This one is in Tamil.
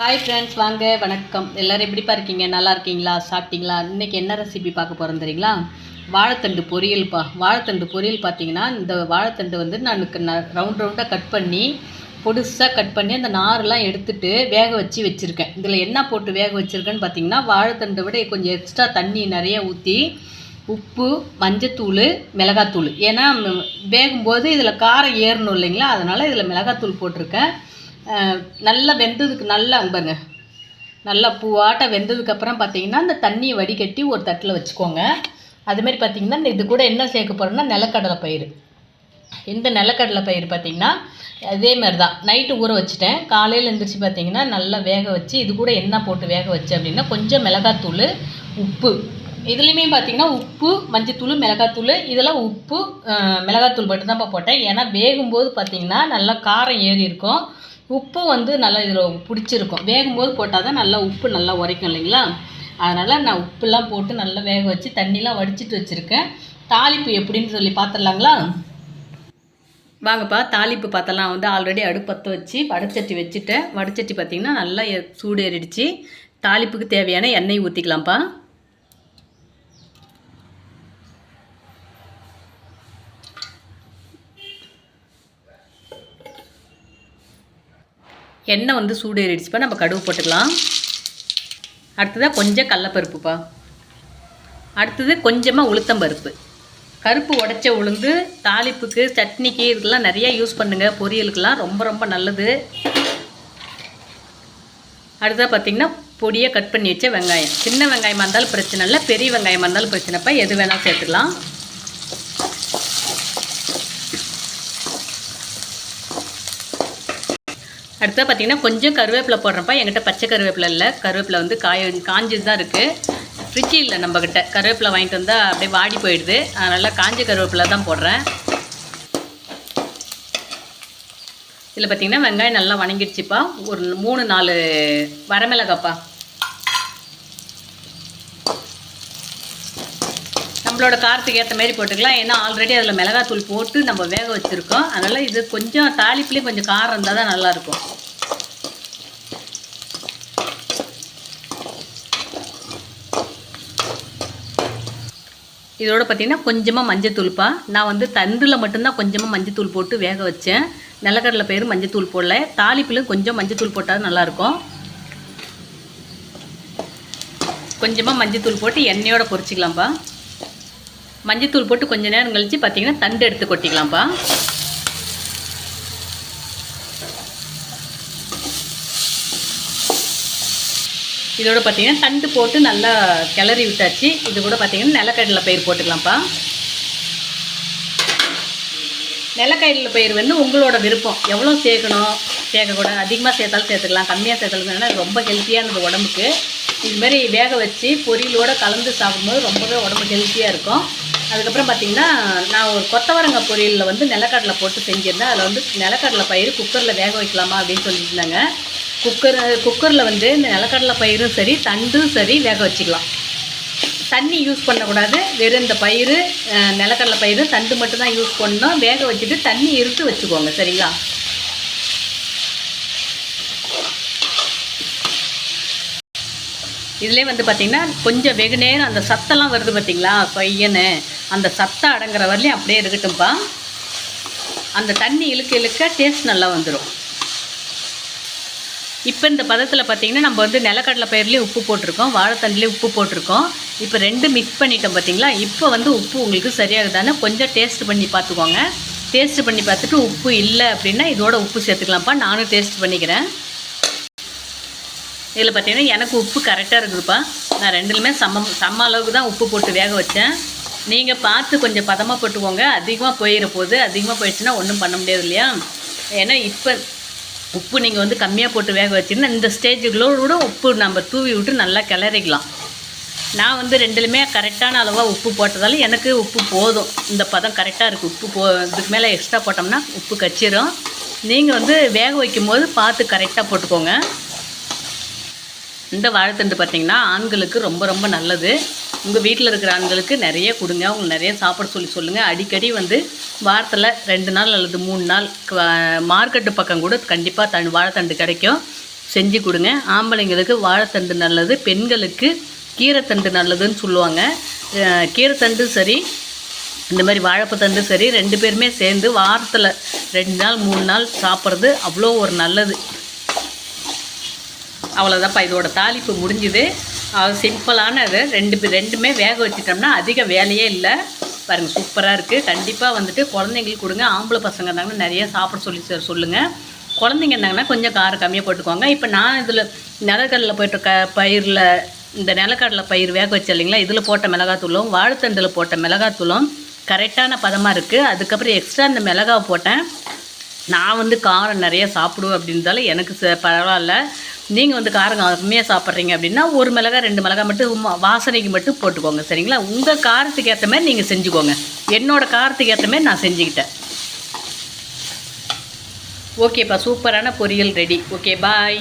ஹாய் ஃப்ரெண்ட்ஸ் வாங்க வணக்கம். எல்லோரும் எப்படிப்பா இருக்கீங்க? நல்லா இருக்கீங்களா? சாப்பிட்டீங்களா? இன்றைக்கி என்ன ரெசிபி பார்க்க போகிறோம் தெரியுங்களா? வாழைத்தண்டு பொரியல்ப்பா வாழைத்தண்டு பொரியல் பார்த்தீங்கன்னா இந்த வாழைத்தண்டு வந்து நான் ரவுண்ட் ரவுண்டாக கட் பண்ணி பொடுசாக கட் பண்ணி அந்த நாரெலாம் எடுத்துட்டு வேக வச்சு வச்சுருக்கேன். இதில் என்ன போட்டு வேக வச்சுருக்கேன்னு பார்த்தீங்கன்னா வாழைத்தண்டை விட கொஞ்சம் எக்ஸ்ட்ரா தண்ணி நிறைய ஊற்றி உப்பு மஞ்சத்தூள் மிளகாத்தூள். ஏன்னா வேகும்போது இதில் காரம் ஏறணும் இல்லைங்களா? அதனால் இதில் மிளகாத்தூள் போட்டிருக்கேன். நல்லா வெந்ததுக்கு நல்லா அங்க பாருங்க நல்லா பூவாட்ட வெந்ததுக்கப்புறம் பார்த்தீங்கன்னா இந்த தண்ணியை வடிகட்டி ஒரு தட்டில் வச்சுக்கோங்க. அதுமாரி பார்த்திங்கன்னா இந்த இது கூட என்ன சேர்க்க போகிறோம்னா நிலக்கடலை பயிர் இந்த நிலக்கடலை பயிர் பார்த்திங்கன்னா அதே மாதிரி தான் நைட்டு ஊற வச்சுட்டேன். காலையில் எழுந்திரிச்சு பார்த்தீங்கன்னா நல்லா வேக வச்சு இது கூட என்ன போட்டு வேக வச்சு அப்படின்னா கொஞ்சம் மிளகாத்தூள் உப்பு. இதுலேயுமே பார்த்திங்கன்னா உப்பு மஞ்சத்தூள் மிளகாத்தூள் இதெல்லாம் உப்பு மிளகாத்தூள் மட்டும்தான்ப்பா போட்டேன். ஏன்னா வேகும்போது பார்த்திங்கன்னா நல்லா காரம் ஏறி இருக்கும். உப்பு வந்து நல்லா இதில் பிடிச்சிருக்கும். வேகும்போது போட்டால் தான் நல்லா உப்பு நல்லா உரைக்கும் இல்லைங்களா? அதனால் நான் உப்புலாம் போட்டு நல்லா வேக வச்சு தண்ணிலாம் வடிச்சிட்டு வச்சுருக்கேன். தாளிப்பு எப்படின்னு சொல்லி பார்த்துடலாங்களா வாங்கப்பா தாளிப்பு பார்த்தலாம் வந்து ஆல்ரெடி அடுப்பத்த வச்சு வடச்சட்டி வச்சுட்டேன். வடச்சட்டி பார்த்திங்கன்னா நல்லா சூடு ஏறிடுச்சு தாளிப்புக்கு தேவையான எண்ணெய் ஊற்றிக்கலாம்ப்பா எண்ணெய் வந்து சூடு ஏறிடுச்சுப்பா நம்ம கடுகு போட்டுக்கலாம். அடுத்ததாக கொஞ்சம் கடலப்பருப்புப்பா. அடுத்தது கொஞ்சமாக உளுத்தம்பருப்பு கருப்பு உடைச்ச உளுந்து தாளிப்புக்கு சட்னிக்கு இதுக்கெல்லாம் நிறையா யூஸ் பண்ணுங்கள் பொரியலுக்கெல்லாம் ரொம்ப ரொம்ப நல்லது. அடுத்ததாக பார்த்தீங்கன்னா பொடியை கட் பண்ணி வச்ச வெங்காயம். சின்ன வெங்காயமாக இருந்தாலும் பிரச்சனை இல்லை பெரிய வெங்காயமாக இருந்தாலும் பிரச்சனைப்பா. எது வேணாலும் சேர்த்துக்கலாம். அடுத்தது பார்த்தீங்கன்னா கொஞ்சம் கருவேப்பிலை போடுறப்ப என்கிட்ட பச்சை கருவேப்பிலை இல்லை. கருவேப்பிலை வந்து காய காஞ்சது தான் இருக்குது ஃப்ரிட்ஜ் இல்லை நம்மக்கிட்ட கருவேப்பிலை வாங்கிட்டு வந்தால் அப்படியே வாடி போயிடுது. அதனால் காஞ்ச கருவேப்பிலை தான் போடுறேன். இதில் பார்த்தீங்கன்னா வெங்காயம் நல்லா வணங்கிடுச்சுப்பா. ஒரு மூணு நாலு வரமிளகாப்பா. நம்மளோட காரத்துக்கு ஏற்ற மாதிரி போட்டுக்கலாம். ஏன்னா ஆல்ரெடி அதில் மிளகாத்தூள் போட்டு நம்ம வேக வச்சுருக்கோம். அதனால் இது கொஞ்சம் தாளிப்புலேயும் கொஞ்சம் காரம் இருந்தால் தான் நல்லாயிருக்கும். இதோட பார்த்தீங்கன்னா கொஞ்சமாக மஞ்சத்தூள்ப்பா நான் வந்து தண்டில் மட்டும்தான் கொஞ்சமாக மஞ்சத்தூள் போட்டு வேக வச்சேன். நிலக்கடலை பயிர் மஞ்சத்தூள் போடல. தாளிப்பிலும் கொஞ்சம் மஞ்சத்தூள் போட்டால் நல்லாயிருக்கும். கொஞ்சமாக மஞ்சத்தூள் போட்டு எண்ணெயோடு பொரிச்சிக்கலாம்ப்பா மஞ்சத்தூள் போட்டு கொஞ்ச நேரம் கழித்து பார்த்தீங்கன்னா தண்டு எடுத்து கொட்டிக்கலாம்ப்பா. இதோட பார்த்தீங்கன்னா தண்டு போட்டு நல்லா கிளறி விட்டாச்சு. இது கூட பார்த்தீங்கன்னா நிலக்கடலை பயிர் போட்டுக்கலாம்ப்பா. நிலக்கடலை பயிர் வந்து உங்களோட விருப்பம். எவ்வளோ சேர்க்கணும்? சேர்க்கக்கூடாது அதிகமாக சேர்த்தாலும் சேர்த்துக்கலாம். கம்மியாக சேர்த்தாலும் ரொம்ப ரொம்ப ஹெல்த்தியானது உடம்புக்கு. இதுமாரி வேக வச்சு பொரியலோட கலந்து சாப்பிடும்போது ரொம்பவே உடம்பு ஹெல்த்தியாக இருக்கும். அதுக்கப்புறம் பார்த்தீங்கன்னா நான் ஒரு கொத்தவரங்காய் பொரியலில் வந்து நிலக்கடலை போட்டு செஞ்சுருந்தேன். அதில் வந்து நிலக்கடலை பயிர் குக்கரில் வேக வைக்கலாமா அப்படின்னு சொல்லியிருந்தாங்க குக்கர் குக்கரில் வந்து இந்த நிலக்கடலை பயிரும் சரி தண்டும் சரி வேக வச்சுக்கலாம். தண்ணி யூஸ் பண்ணக்கூடாது. வெறும் இந்த பயிர் நிலக்கடலை பயிர் தண்டு மட்டும்தான் யூஸ் பண்ணணும். வேக வச்சுட்டு தண்ணி இருத்து வச்சுக்கோங்க சரிங்களா? இதுலேயே வந்து பார்த்திங்கன்னா கொஞ்சம் வெகு நேரம் அந்த சத்தெல்லாம் வருது பார்த்தீங்களா பையனு. அந்த சத்தம் அடங்குற வரலையும் அப்படியே இருக்கட்டும்ப்பா அந்த தண்ணி இழுக்க இழுக்க டேஸ்ட் நல்லா வந்துடும் இப்போ இந்த பதத்தில் பார்த்தீங்கன்னா நம்ம வந்து நிலக்கடலை பயிர்லேயும் உப்பு போட்டிருக்கோம் வாழைத்தண்டுலேயும் உப்பு போட்டிருக்கோம். இப்போ ரெண்டு மிக்ஸ் பண்ணிட்டோம் பார்த்தீங்களா இப்போ வந்து உப்பு உங்களுக்கு சரியாகுதானே கொஞ்சம் டேஸ்ட் பண்ணி பார்த்துக்கோங்க டேஸ்ட் பண்ணி பார்த்துட்டு உப்பு இல்லை அப்படின்னா இதோட உப்பு சேர்த்துக்கலாம்ப்பா. நானும் டேஸ்ட் பண்ணிக்கிறேன். இதில் பார்த்தீங்கன்னா எனக்கு உப்பு கரெக்டாக இருக்குதுப்பா. நான் ரெண்டுலுமே சம சம அளவுக்கு தான் உப்பு போட்டு வேக வச்சேன். நீங்கள் பார்த்து கொஞ்சம் பதமாக போட்டுக்கோங்க. அதிகமாக போயிட போகுது அதிகமாக போயிடுச்சுன்னா ஒன்றும் பண்ண முடியாது இல்லையா? ஏன்னா இப்போ உப்பு நீங்கள் வந்து கம்மியாக போட்டு வேக வச்சிங்கன்னா இந்த ஸ்டேஜுகளோட உப்பு நம்ம தூவி விட்டு நல்லா கிளறிக்கலாம். நான் வந்து ரெண்டுலுமே கரெக்டான அளவாக உப்பு போட்டதால எனக்கு உப்பு போதும். இந்த பதம் கரெக்டாக இருக்குது உப்பு போ இதுக்கு மேலே எக்ஸ்ட்ரா போட்டோம்னா உப்பு கச்சிரும். நீங்கள் வந்து வேக வைக்கும் போது பார்த்து கரெக்டாக போட்டுக்கோங்க. இந்த வாழைத்தண்டு பார்த்திங்கன்னா ஆண்களுக்கு ரொம்ப ரொம்ப நல்லது. உங்கள் வீட்டில் இருக்கிற ஆண்களுக்கு நிறைய கொடுங்க. அவங்க நிறைய சாப்பிட சொல்லி சொல்லுங்கள் அடிக்கடி வந்து வாரத்தில் ரெண்டு நாள் அல்லது மூணு நாள் மார்க்கெட்டு பக்கம் கூட கண்டிப்பாக தண்டு வாழைத்தண்டு கிடைக்கும். செஞ்சு கொடுங்க. ஆம்பளைங்களுக்கு வாழைத்தண்டு நல்லது பெண்களுக்கு கீரைத்தண்டு நல்லதுன்னு சொல்லுவாங்க. கீரைத்தண்டு சரி இந்த மாதிரி வாழைப்பத்தண்டு சரி ரெண்டு பேருமே சேர்ந்து வாரத்தில் ரெண்டு நாள் மூணு நாள் சாப்பிட்றது அவ்வளோ ஒரு நல்லது. அவ்வளோதான்ப்பா இதோட தாளிப்பு முடிஞ்சுது. அது ரெண்டு ரெண்டுமே வேக வச்சிட்டோம்னா அதிக வேலையே இல்லை. பாருங்கள் சூப்பராக இருக்குது கண்டிப்பாக வந்துட்டு குழந்தைங்களுக்கு கொடுங்க. ஆம்பளை பசங்க இருந்தாங்கன்னா நிறைய சாப்பிட சொல்லி சொல்லுங்கள் குழந்தைங்க இருந்தாங்கன்னா கொஞ்சம் காரம் கம்மியாக போட்டுக்கோங்க. இப்போ நான் இதில் நிலக்கடலில் போய்ட்டு க பயிரில் இந்த நிலக்கடலை பயிர் வேக வச்சு இல்லைங்களா? இதில் போட்ட மிளகாத்தூளும் வாழைத்தண்டில் போட்ட மிளகாத்தூளும் கரெக்டான பதமாக இருக்குது அதுக்கப்புறம் எக்ஸ்ட்ரா இந்த மிளகாவை போட்டேன். நான் வந்து காரம் நிறைய சாப்பிடுவேன் அப்படின்றதால எனக்கு ச- பரவாயில்ல. நீங்கள் வந்து காரம் கம்மியாக சாப்பிட்றீங்க அப்படின்னா ஒரு மிளகா ரெண்டு மிளகா மட்டும் வாசனைக்கு மட்டும் போட்டுக்கோங்க சரிங்களா? உங்கள் காரத்துக்கு ஏற்ற மாதிரி நீங்கள் செஞ்சுக்கோங்க. என்னோடய காரத்துக்கு ஏற்ற மாதிரி நான் செஞ்சுக்கிட்டேன். ஓகேப்பா சூப்பரான பொரியல் ரெடி. Okay bye.